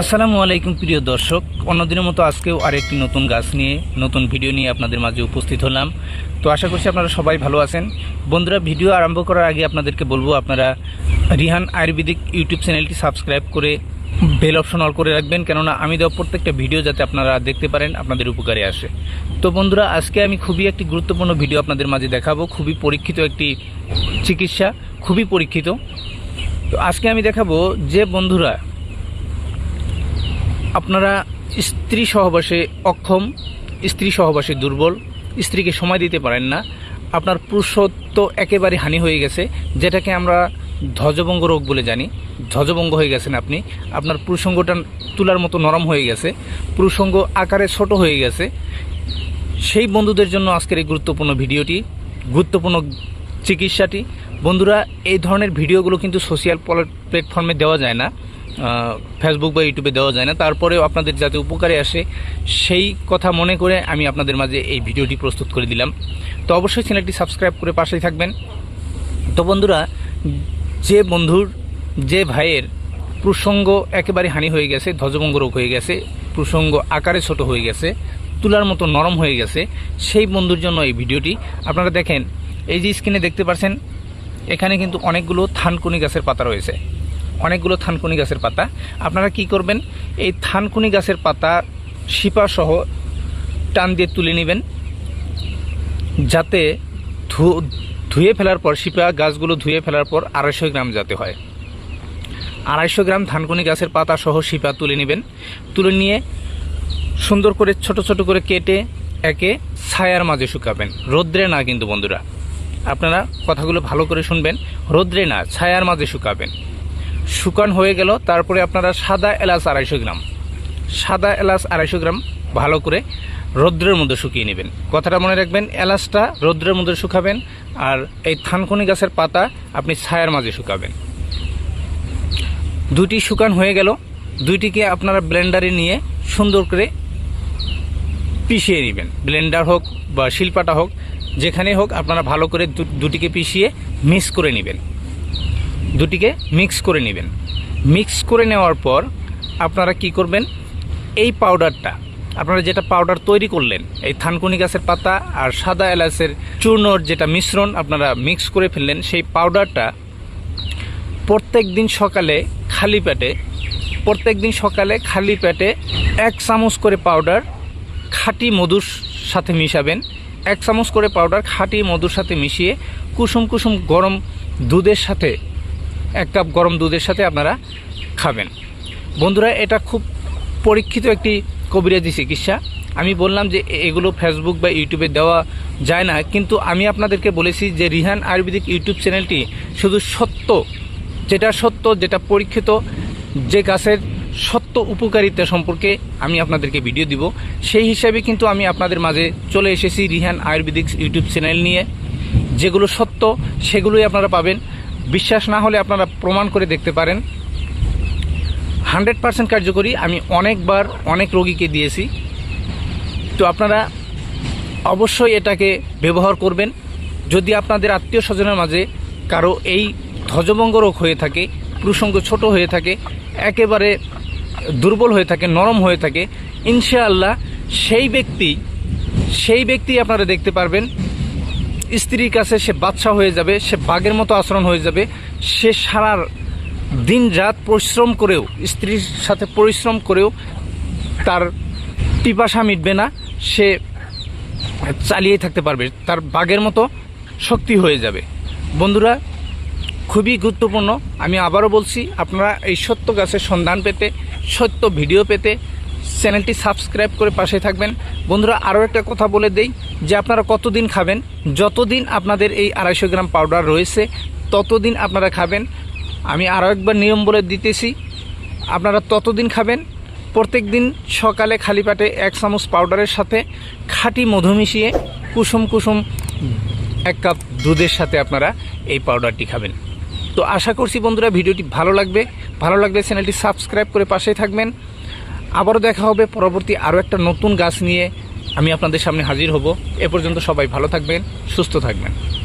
আসসালামু আলাইকুম, প্রিয় দর্শক। অন্যদিনের মতো আজকেও আরেকটি নতুন গাছ নিয়ে, নতুন ভিডিও নিয়ে আপনাদের মাঝে উপস্থিত হলাম। তো আশা করছি আপনারা সবাই ভালো আছেন। বন্ধুরা, ভিডিও আরম্ভ করার আগে আপনাদেরকে বলব, আপনারা রিহান আয়ুর্বেদিক ইউটিউব চ্যানেলটি সাবস্ক্রাইব করে বেল অপশন অল করে রাখবেন, কেননা আমি দেওয়া প্রত্যেকটা ভিডিও যাতে আপনারা দেখতে পারেন, আপনাদের উপকারে আসে। তো বন্ধুরা, আজকে আমি খুবই একটি গুরুত্বপূর্ণ ভিডিও আপনাদের মাঝে দেখাবো। খুবই পরীক্ষিত একটি চিকিৎসা, খুবই পরীক্ষিত। তো আজকে আমি দেখাবো যে বন্ধুরা আপনারা স্ত্রী সহবাসে অক্ষম, স্ত্রী সহবাসে দুর্বল, স্ত্রীকে সময় দিতে পারেন না। আপনার পুরুষত্ব একেবারে হানি হয়ে গেছে, যেটাকে আমরা ধ্বজভঙ্গ রোগ বলে জানি। ধ্বজভঙ্গ হয়ে গেছেন আপনি। আপনার পুরুষঙ্গটা তুলার মতো নরম হয়ে গেছে। পুরুষঙ্গ আকারে ছোট হয়ে গেছে। সেই বন্ধুদের জন্য আজকের এই গুরুত্বপূর্ণ ভিডিওটি, গুরুত্বপূর্ণ চিকিৎসাটি। বন্ধুরা, এই ধরনের ভিডিওগুলো কিন্তু সোশ্যাল প্ল্যাটফর্মে দেওয়া যায় না। ফেসবুক বা ইউটিউবে দেওয়া যায় না। তারপরেও আপনাদের যাতে উপকারে আসে সেই কথা মনে করে আমি আপনাদের মাঝে এই ভিডিওটি প্রস্তুত করে দিলাম। তো অবশ্যই চ্যানেলটি সাবস্ক্রাইব করে পাশেই থাকবেন। তো বন্ধুরা, যে বন্ধুর, যে ভাইয়ের প্রসঙ্গ একেবারে হানি হয়ে গেছে, ধ্বজভঙ্গ রোগ হয়ে গেছে, প্রসঙ্গ আকারে ছোট হয়ে গেছে, তুলার মতো নরম হয়ে গেছে, সেই বন্ধুর জন্য এই ভিডিওটি। আপনারা দেখেন, এই যে স্ক্রিনে দেখতে পাচ্ছেন, এখানে কিন্তু অনেকগুলো থানকুনি গাছের পাতা রয়েছে। অনেকগুলো থানকুনি গাছের পাতা। আপনারা কি করবেন, এই থানকুনি গাছের পাতা শিপা সহ টান দিয়ে তুলে নেবেন, যাতে ধুয়ে ফেলার পর, শিপা গাছগুলো ধুয়ে ফেলার পর আড়াইশো গ্রাম যাতে হয়। আড়াইশো গ্রাম ধানকুনি গাছের পাতা সহ শিপা তুলে নেবেন। তুলে নিয়ে সুন্দর করে ছোট ছোট করে কেটে একে ছায়ার মাঝে শুকাবেন। রোদ্রে না কিন্তু বন্ধুরা, আপনারা কথাগুলো ভালো করে শুনবেন। রোদ্রে না, ছায়ার মাঝে শুকাবেন। শুকান হয়ে গেল, তারপরে আপনারা সাদা এলাচ আড়াইশো গ্রাম। সাদা এলাচ আড়াইশো গ্রাম, ভালো করে রৌদ্রের মধ্যে শুকিয়ে নেবেন। কথাটা মনে রাখবেন, এলাচটা রৌদ্রের মধ্যে শুকাবেন, আর এই থানকুনি গাছের পাতা আপনি ছায়ার মাঝে শুকাবেন। দুটি শুকান হয়ে গেল, দুইটিকে আপনারা ব্লেন্ডারে নিয়ে সুন্দর করে পিষিয়ে নেবেন। ব্লেন্ডার হোক বা শিল্পাটা হোক যেখানে হোক আপনারা ভালো করে দুটিকে পিষিয়ে মিক্স করে নেবেন। দুটিকে মিক্স করে নেবেন। মিক্স করে নেওয়ার পর আপনারা কি করবেন? এই পাউডারটা আপনারা যেটা পাউডার তৈরি করলেন, এই থানকুনি গাছের পাতা আর সাদা এলাচের চূর্ণর যেটা মিশ্রণ আপনারা মিক্স করে ফেললেন, সেই পাউডারটা প্রত্যেক দিন সকালে খালি পেটে প্রত্যেক দিন সকালে খালি পেটে এক চামচ করে পাউডার খাঁটি মধুর সাথে মিশাবেন। এক চামচ করে পাউডার খাঁটি মধুর সাথে মিশিয়ে কুসুম কুসুম গরম দুধের সাথে এক কাপ গরম দুধের সাথে আপনারা খাবেন। বন্ধুরা, এটা খুব পরীক্ষিত একটি কবিরাজি চিকিৎসা। আমি বললাম যে এগুলো ফেসবুক বা ইউটিউবে দেওয়া যায় না, কিন্তু আমি আপনাদেরকে বলেছি যে রিহান আয়ুর্বেদিক ইউটিউব চ্যানেলটি শুধু সত্য, যেটা সত্য, যেটা পরীক্ষিত, যে গাছের সত্য উপকারিতা সম্পর্কে আমি আপনাদেরকে ভিডিও দিব। সেই হিসাবে কিন্তু আমি আপনাদের মাঝে চলে এসেছি রিহান আয়ুর্বেদিক ইউটিউব চ্যানেল নিয়ে। যেগুলো সত্য, সেগুলোই আপনারা পাবেন। বিশ্বাস না হলে আপনারা প্রমাণ করে দেখতে পারেন। হান্ড্রেড পার্সেন্ট কার্যকরী আমি অনেকবার অনেক রোগীকে দিয়েছি। তো আপনারা অবশ্যই এটাকে ব্যবহার করবেন। যদি আপনাদের আত্মীয় স্বজনের মাঝে কারও এই ধ্বজভঙ্গ রোগ হয়ে থাকে, প্রসঙ্গ ছোট হয়ে থাকে, একেবারে দুর্বল হয়ে থাকে, নরম হয়ে থাকে, ইনশাআল্লাহ সেই ব্যক্তি সেই ব্যক্তি আপনারা দেখতে পারবেন। স্ত্রীর কাছে সে বাচ্চা হয়ে যাবে, সে বাঘের মতো আচরণ হয়ে যাবে। সে সারা দিন রাত পরিশ্রম করেও, স্ত্রীর সাথে পরিশ্রম করেও তার পিপাসা মিটবে না, সে চালিয়ে থাকতে পারবে, তার বাঘের মতো শক্তি হয়ে যাবে। বন্ধুরা, খুবই গুরুত্বপূর্ণ, আমি আবারও বলছি, আপনারা এই সত্য গাছের সন্ধান পেতে, সত্য ভিডিও পেতে চ্যানেলটি সাবস্ক্রাইব করে পাশে থাকবেন। বন্ধুরা, আরও একটা কথা বলে দেই যে আপনারা কতদিন খাবেন, যতদিন আপনাদের এই আড়াইশো গ্রাম পাউডার রয়েছে, ততদিন আপনারা খাবেন। আমি আরও একবার নিয়ম বলে দিতেছি, আপনারা ততদিন খাবেন। প্রত্যেক দিন সকালে খালি পাটে এক চামচ পাউডারের সাথে খাঁটি মধু মিশিয়ে কুসুম কুসুম এক কাপ দুধের সাথে আপনারা এই পাউডারটি খাবেন। তো আশা করছি বন্ধুরা ভিডিওটি ভালো লাগবে। ভালো লাগলে চ্যানেলটি সাবস্ক্রাইব করে পাশেই থাকবেন। আবারও দেখা হবে পরবর্তী আরও একটা নতুন গাছ নিয়ে। আমি আপনাদের সামনে হাজির হব। এ পর্যন্ত সবাই ভালো থাকবেন সুস্থ থাকবেন।